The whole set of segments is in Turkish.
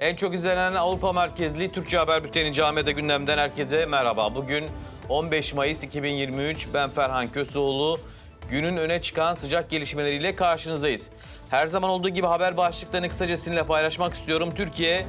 En çok izlenen Avrupa merkezli Türkçe Haber Bülteni Cami'de gündemden herkese merhaba. Bugün 15 Mayıs 2023. Ben Ferhan Köseoğlu. Günün öne çıkan sıcak gelişmeleriyle karşınızdayız. Her zaman olduğu gibi haber başlıklarını kısaca sizinle paylaşmak istiyorum. Türkiye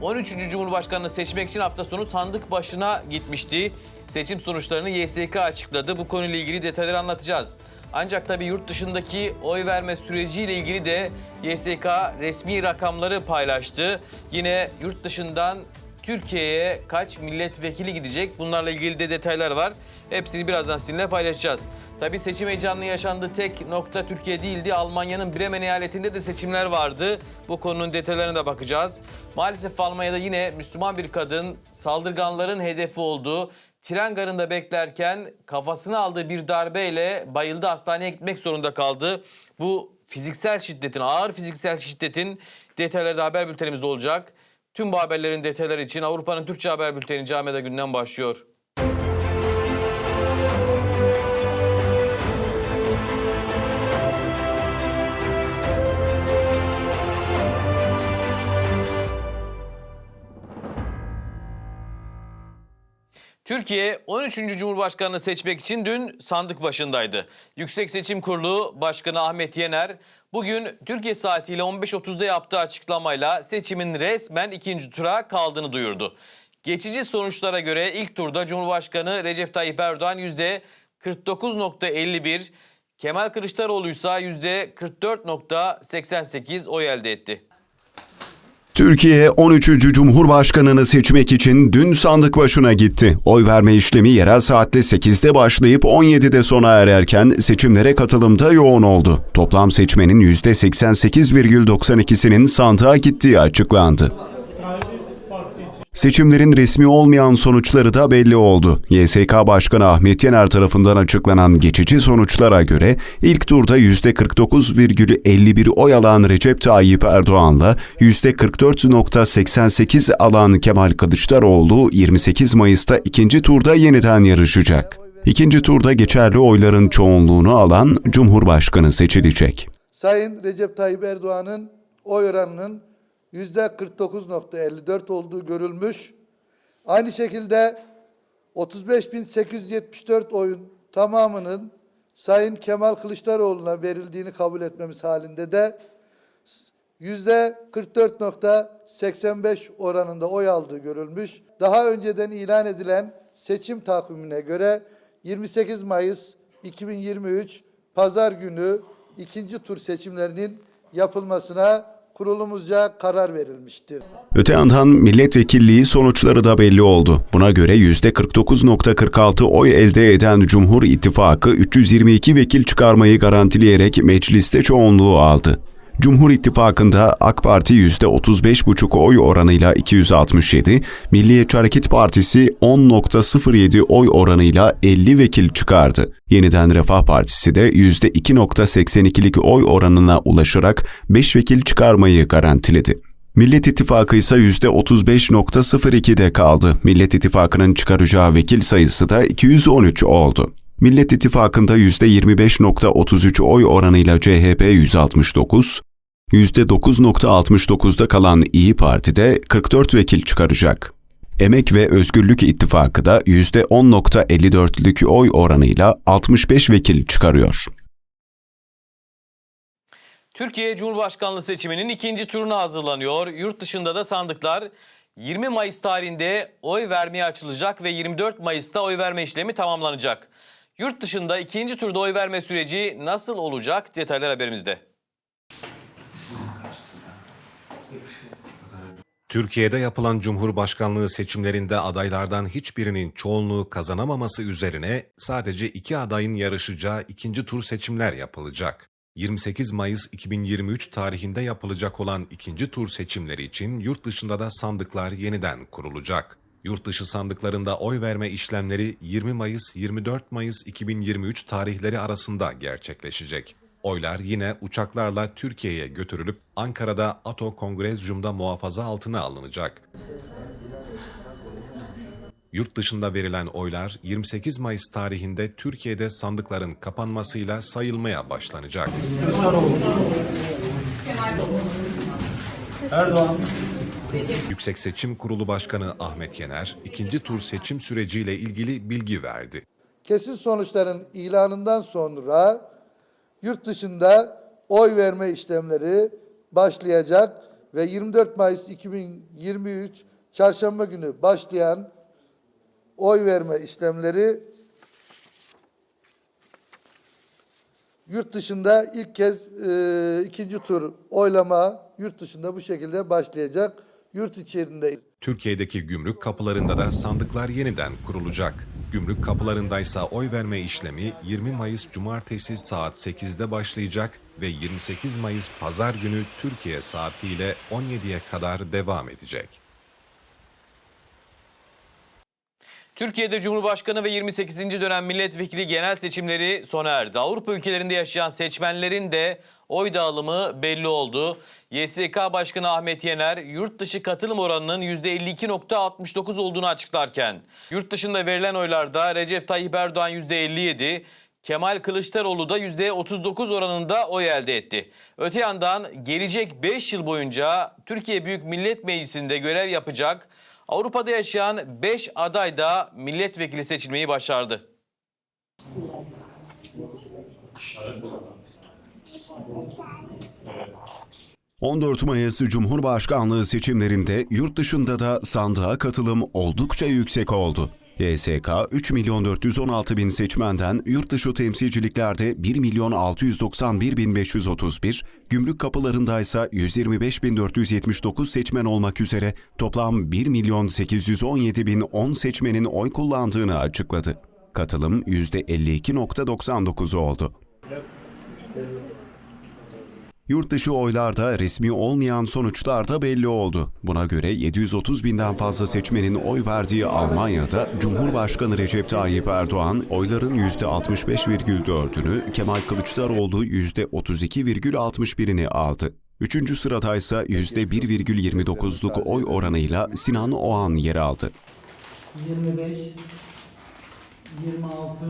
13. Cumhurbaşkanını seçmek için hafta sonu sandık başına gitmişti. Seçim sonuçlarını YSK açıkladı. Bu konuyla ilgili detayları anlatacağız. Ancak tabii yurt dışındaki oy verme süreciyle ilgili de YSK resmi rakamları paylaştı. Yine yurt dışından Türkiye'ye kaç milletvekili gidecek? Bunlarla ilgili de detaylar var. Hepsini birazdan sizinle paylaşacağız. Tabii seçim heyecanlı yaşandığı tek nokta Türkiye değildi. Almanya'nın Bremen eyaletinde de seçimler vardı. Bu konunun detaylarına da bakacağız. Maalesef Almanya'da yine Müslüman bir kadın saldırganların hedefi oldu. Tren garında beklerken kafasına aldığı bir darbeyle bayıldı hastaneye gitmek zorunda kaldı. Bu fiziksel şiddetin, ağır fiziksel şiddetin detayları da haber bültenimizde olacak. Tüm bu haberlerin detayları için Avrupa'nın Türkçe Haber Bülteni Cami'de günden başlıyor. Türkiye 13. Cumhurbaşkanını seçmek için dün sandık başındaydı. Yüksek Seçim Kurulu Başkanı Ahmet Yener bugün Türkiye saatiyle 15.30'da yaptığı açıklamayla seçimin resmen ikinci tura kaldığını duyurdu. Geçici sonuçlara göre ilk turda Cumhurbaşkanı Recep Tayyip Erdoğan %49.51, Kemal Kılıçdaroğlu ise %44.88 oy elde etti. Türkiye 13. Cumhurbaşkanını seçmek için dün sandık başına gitti. Oy verme işlemi yerel saatte 8'de başlayıp 17'de sona ererken seçimlere katılımda yoğun oldu. Toplam seçmenin %88,92'sinin sandığa gittiği açıklandı. Seçimlerin resmi olmayan sonuçları da belli oldu. YSK Başkanı Ahmet Yener tarafından açıklanan geçici sonuçlara göre ilk turda %49,51 oy alan Recep Tayyip Erdoğan'la %44,88 alan Kemal Kılıçdaroğlu 28 Mayıs'ta ikinci turda yeniden yarışacak. İkinci turda geçerli oyların çoğunluğunu alan Cumhurbaşkanı seçilecek. Sayın Recep Tayyip Erdoğan'ın oy oranının yüzde 49.54 olduğu görülmüş. Aynı şekilde 35.874 oyun tamamının Sayın Kemal Kılıçdaroğlu'na verildiğini kabul etmemiz halinde de yüzde 44.85 oranında oy aldığı görülmüş. Daha önceden ilan edilen seçim takvimine göre 28 Mayıs 2023 Pazar günü ikinci tur seçimlerinin yapılmasına kurulumuzca karar verilmiştir. Öte yandan milletvekilliği sonuçları da belli oldu. Buna göre %49.46 oy elde eden Cumhur İttifakı 322 vekil çıkarmayı garantileyerek mecliste çoğunluğu aldı. Cumhur İttifakı'nda AK Parti %35,5 oy oranıyla 267, Milliyetçi Hareket Partisi 10,07 oy oranıyla 50 vekil çıkardı. Yeniden Refah Partisi de %2,82'lik oy oranına ulaşarak 5 vekil çıkarmayı garantiledi. Millet İttifakı ise %35.02'de kaldı. Millet İttifakı'nın çıkaracağı vekil sayısı da 213 oldu. Millet İttifakı'nda %25.33 oy oranıyla CHP 169, %9.69'da kalan İyi Parti'de 44 vekil çıkaracak. Emek ve Özgürlük İttifakı da %10.54'lük oy oranıyla 65 vekil çıkarıyor. Türkiye Cumhurbaşkanlığı seçiminin ikinci turuna hazırlanıyor. Yurt dışında da sandıklar 20 Mayıs tarihinde oy vermeye açılacak ve 24 Mayıs'ta oy verme işlemi tamamlanacak. Yurt dışında ikinci turda oy verme süreci nasıl olacak? Detaylar haberimizde. Türkiye'de yapılan Cumhurbaşkanlığı seçimlerinde adaylardan hiçbirinin çoğunluğu kazanamaması üzerine sadece iki adayın yarışacağı ikinci tur seçimler yapılacak. 28 Mayıs 2023 tarihinde yapılacak olan ikinci tur seçimleri için yurt dışında da sandıklar yeniden kurulacak. Yurt dışı sandıklarında oy verme işlemleri 20 Mayıs 24 Mayıs 2023 tarihleri arasında gerçekleşecek. Oylar yine uçaklarla Türkiye'ye götürülüp Ankara'da Ato Kongrezyum'da muhafaza altına alınacak. Yurt dışında verilen oylar 28 Mayıs tarihinde Türkiye'de sandıkların kapanmasıyla sayılmaya başlanacak. Erdoğan. Yüksek Seçim Kurulu Başkanı Ahmet Yener, ikinci tur seçim süreciyle ilgili bilgi verdi. Kesin sonuçların ilanından sonra yurt dışında oy verme işlemleri başlayacak ve 24 Mayıs 2023 Çarşamba günü başlayan oy verme işlemleri yurt dışında ilk kez e, ikinci tur oylama yurt dışında bu şekilde başlayacak. Yurt içerisinde Türkiye'deki gümrük kapılarında da sandıklar yeniden kurulacak. Gümrük kapılarındaysa oy verme işlemi 20 Mayıs Cumartesi saat 8'de başlayacak ve 28 Mayıs Pazar günü Türkiye saatiyle 17'ye kadar devam edecek. Türkiye'de Cumhurbaşkanı ve 28. dönem milletvekili genel seçimleri sona erdi. Avrupa ülkelerinde yaşayan seçmenlerin de oy dağılımı belli oldu. YSK Başkanı Ahmet Yener yurt dışı katılım oranının %52.69 olduğunu açıklarken yurt dışında verilen oylarda Recep Tayyip Erdoğan %57, Kemal Kılıçdaroğlu da %39 oranında oy elde etti. Öte yandan gelecek 5 yıl boyunca Türkiye Büyük Millet Meclisi'nde görev yapacak Avrupa'da yaşayan 5 aday da milletvekili seçilmeyi başardı. ...14 Mayıs Cumhurbaşkanlığı seçimlerinde yurt dışında da sandığa katılım oldukça yüksek oldu. YSK 3 milyon 416 bin seçmenden yurt dışı temsilciliklerde 1 milyon 691 bin 531, gümrük kapılarındaysa 125 bin 479 seçmen olmak üzere toplam 1 milyon 817 bin 10 seçmenin oy kullandığını açıkladı. Katılım %52.99 oldu. Yurt dışı oylarda resmi olmayan sonuçlar da belli oldu. Buna göre 730 binden fazla seçmenin oy verdiği Almanya'da Cumhurbaşkanı Recep Tayyip Erdoğan oyların %65,4'ünü, Kemal Kılıçdaroğlu %32,61'ini aldı. Üçüncü sıradaysa %1,29'luk oy oranıyla Sinan Oğan yer aldı. 25 26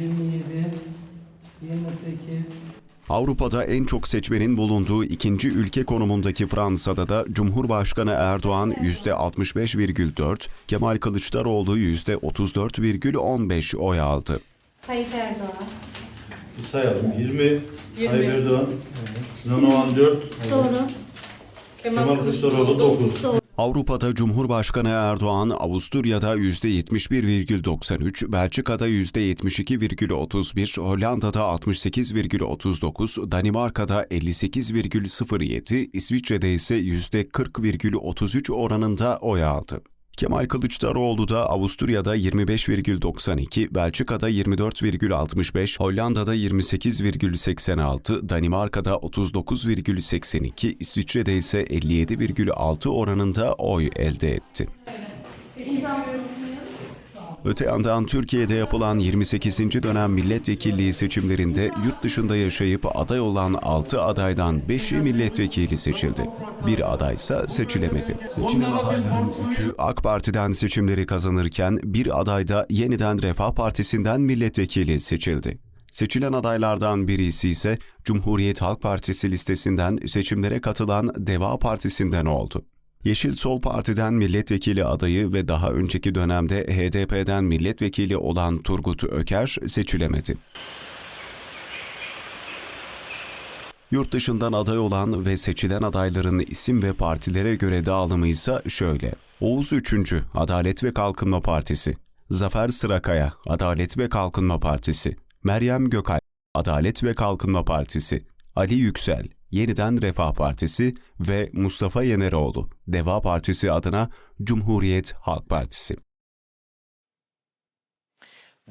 27 28 Avrupa'da en çok seçmenin bulunduğu ikinci ülke konumundaki Fransa'da da Cumhurbaşkanı Erdoğan %65,4, Kemal Kılıçdaroğlu %34,15 oy aldı. Tayyip Erdoğan. Bir sayalım. 20, Tayyip Erdoğan, Sinan Oğan 4, Doğru. Kemal Kılıçdaroğlu 9. Avrupa'da Cumhurbaşkanı Erdoğan, Avusturya'da %71,93, Belçika'da %72,31, Hollanda'da 68,39, Danimarka'da 58,07, İsviçre'de ise %40,33 oranında oy aldı. Kemal Kılıçdaroğlu da Avusturya'da 25,92, Belçika'da 24,65, Hollanda'da 28,86, Danimarka'da 39,82, İsviçre'de ise 57,6 oranında oy elde etti. Öte yandan Türkiye'de yapılan 28. dönem milletvekilliği seçimlerinde yurt dışında yaşayıp aday olan 6 adaydan 5'i milletvekili seçildi. Bir adaysa seçilemedi. Seçilen adayların 3'ü AK Parti'den seçimleri kazanırken bir aday da yeniden Refah Partisi'nden milletvekili seçildi. Seçilen adaylardan birisi ise Cumhuriyet Halk Partisi listesinden seçimlere katılan Deva Partisi'nden oldu. Yeşil Sol Parti'den milletvekili adayı ve daha önceki dönemde HDP'den milletvekili olan Turgut Öker seçilemedi. Yurt dışından aday olan ve seçilen adayların isim ve partilere göre dağılımı ise şöyle. Oğuz 3. Adalet ve Kalkınma Partisi. Zafer Sırakaya, Adalet ve Kalkınma Partisi. Meryem Gökalp, Adalet ve Kalkınma Partisi. Ali Yüksel, Yeniden Refah Partisi ve Mustafa Yeneroğlu, Deva Partisi adına Cumhuriyet Halk Partisi.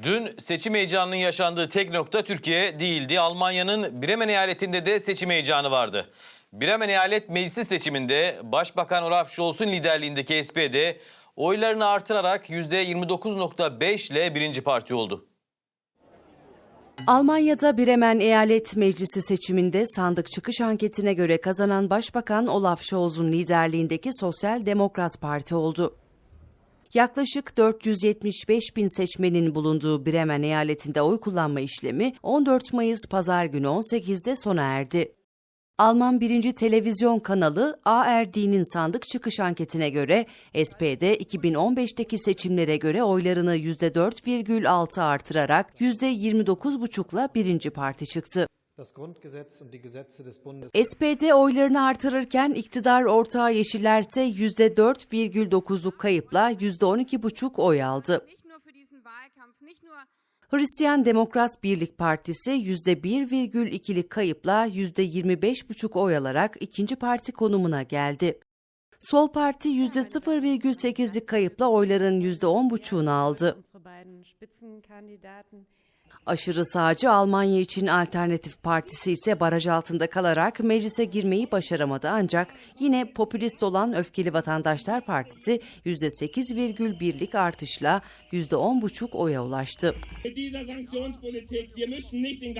Dün seçim heyecanının yaşandığı tek nokta Türkiye değildi. Almanya'nın Bremen eyaletinde de seçim heyecanı vardı. Bremen eyalet meclisi seçiminde Başbakan Olaf Scholz'un liderliğindeki SPD oylarını artırarak %29.5 ile birinci parti oldu. Almanya'da Bremen Eyalet Meclisi seçiminde sandık çıkış anketine göre kazanan Başbakan Olaf Scholz'un liderliğindeki Sosyal Demokrat Parti oldu. Yaklaşık 475 bin seçmenin bulunduğu Bremen eyaletinde oy kullanma işlemi 14 Mayıs Pazar günü 18'de sona erdi. Alman birinci televizyon kanalı ARD'nin sandık çıkış anketine göre SPD 2015'teki seçimlere göre oylarını %4,6 artırarak %29,5'la birinci parti çıktı. SPD oylarını artırırken iktidar ortağı Yeşiller ise %4,9'luk kayıpla %12,5 oy aldı. Hristiyan Demokrat Birlik Partisi %1,2'lik kayıpla %25,5 oy alarak ikinci parti konumuna geldi. Sol Parti %0,8'lik kayıpla oyların %10,5'unu aldı. Aşırı sağcı Almanya için Alternatif Partisi ise baraj altında kalarak meclise girmeyi başaramadı ancak yine popülist olan Öfkeli Vatandaşlar Partisi %8,1'lik artışla %10,5 oya ulaştı.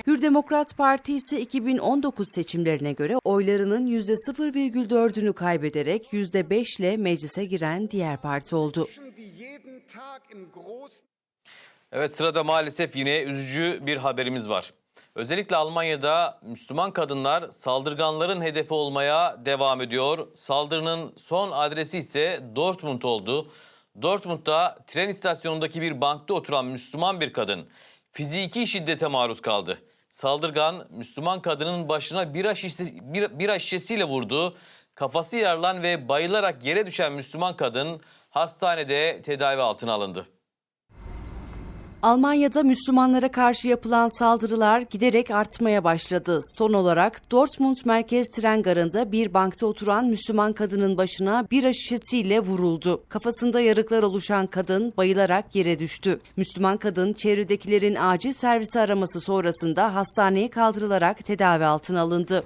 Hür Demokrat Parti ise 2019 seçimlerine göre oylarının %0,4'ünü kaybederek %5 ile meclise giren diğer parti oldu. Evet sırada maalesef yine üzücü bir haberimiz var. Özellikle Almanya'da Müslüman kadınlar saldırganların hedefi olmaya devam ediyor. Saldırının son adresi ise Dortmund oldu. Dortmund'da tren istasyonundaki bir bankta oturan Müslüman bir kadın fiziki şiddete maruz kaldı. Saldırgan Müslüman kadının başına bira, şişesi, bir, bira şişesiyle vurdu. Kafası yarılan ve bayılarak yere düşen Müslüman kadın hastanede tedavi altına alındı. Almanya'da Müslümanlara karşı yapılan saldırılar giderek artmaya başladı. Son olarak Dortmund Merkez Tren Garı'nda bir bankta oturan Müslüman kadının başına bira şişesiyle vuruldu. Kafasında yarıklar oluşan kadın bayılarak yere düştü. Müslüman kadın çevredekilerin acil servisi araması sonrasında hastaneye kaldırılarak tedavi altına alındı.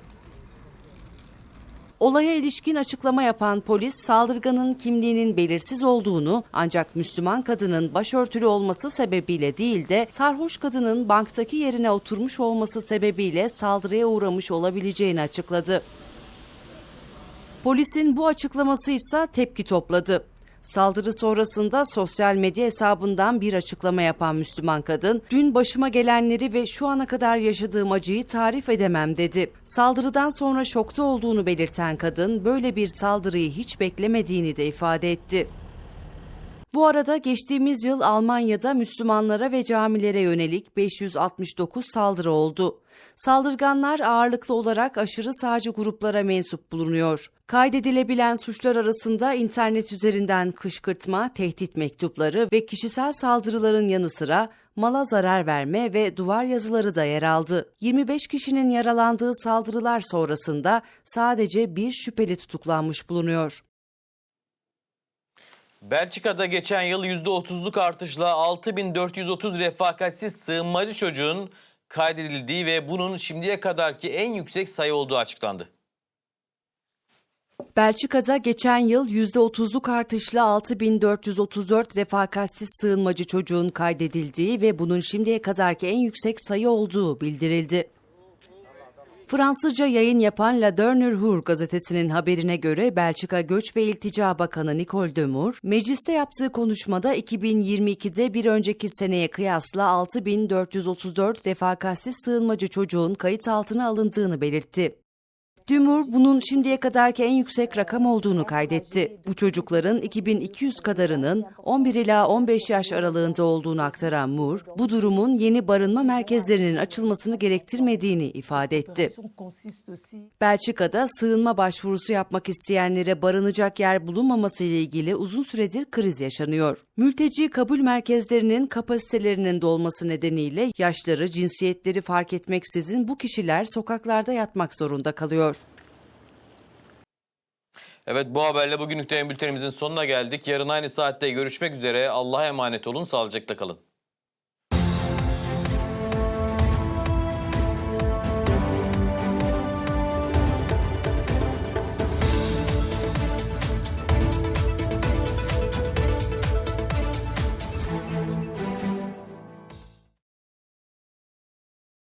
Olaya ilişkin açıklama yapan polis saldırganın kimliğinin belirsiz olduğunu ancak Müslüman kadının başörtülü olması sebebiyle değil de sarhoş kadının banktaki yerine oturmuş olması sebebiyle saldırıya uğramış olabileceğini açıkladı. Polisin bu açıklaması ise tepki topladı. Saldırı sonrasında sosyal medya hesabından bir açıklama yapan Müslüman kadın, dün başıma gelenleri ve şu ana kadar yaşadığım acıyı tarif edemem dedi. Saldırıdan sonra şokta olduğunu belirten kadın, böyle bir saldırıyı hiç beklemediğini de ifade etti. Bu arada geçtiğimiz yıl Almanya'da Müslümanlara ve camilere yönelik 569 saldırı oldu. Saldırganlar ağırlıklı olarak aşırı sağcı gruplara mensup bulunuyor. Kaydedilebilen suçlar arasında internet üzerinden kışkırtma, tehdit mektupları ve kişisel saldırıların yanı sıra mala zarar verme ve duvar yazıları da yer aldı. 25 kişinin yaralandığı saldırılar sonrasında sadece bir şüpheli tutuklanmış bulunuyor. Belçika'da geçen yıl %30'luk artışla 6430 refakatsiz sığınmacı çocuğun kaydedildiği ve bunun şimdiye kadarki en yüksek sayı olduğu açıklandı. Belçika'da geçen yıl %30'luk artışla 6434 refakatsiz sığınmacı çocuğun kaydedildiği ve bunun şimdiye kadarki en yüksek sayı olduğu bildirildi. Fransızca yayın yapan La Dernière Jour gazetesinin haberine göre Belçika Göç ve İltica Bakanı Nicole Demur, mecliste yaptığı konuşmada 2022'de bir önceki seneye kıyasla 6434 refakatsiz sığınmacı çocuğun kayıt altına alındığını belirtti. Dümur bunun şimdiye kadarki en yüksek rakam olduğunu kaydetti. Bu çocukların 2200 kadarının 11 ila 15 yaş aralığında olduğunu aktaran Moore, bu durumun yeni barınma merkezlerinin açılmasını gerektirmediğini ifade etti. Belçika'da sığınma başvurusu yapmak isteyenlere barınacak yer bulunmaması ile ilgili uzun süredir kriz yaşanıyor. Mülteci kabul merkezlerinin kapasitelerinin dolması nedeniyle yaşları, cinsiyetleri fark etmeksizin bu kişiler sokaklarda yatmak zorunda kalıyor. Evet bu haberle bugünlük de bültenimizin sonuna geldik. Yarın aynı saatte görüşmek üzere. Allah'a emanet olun. Sağlıcakla kalın.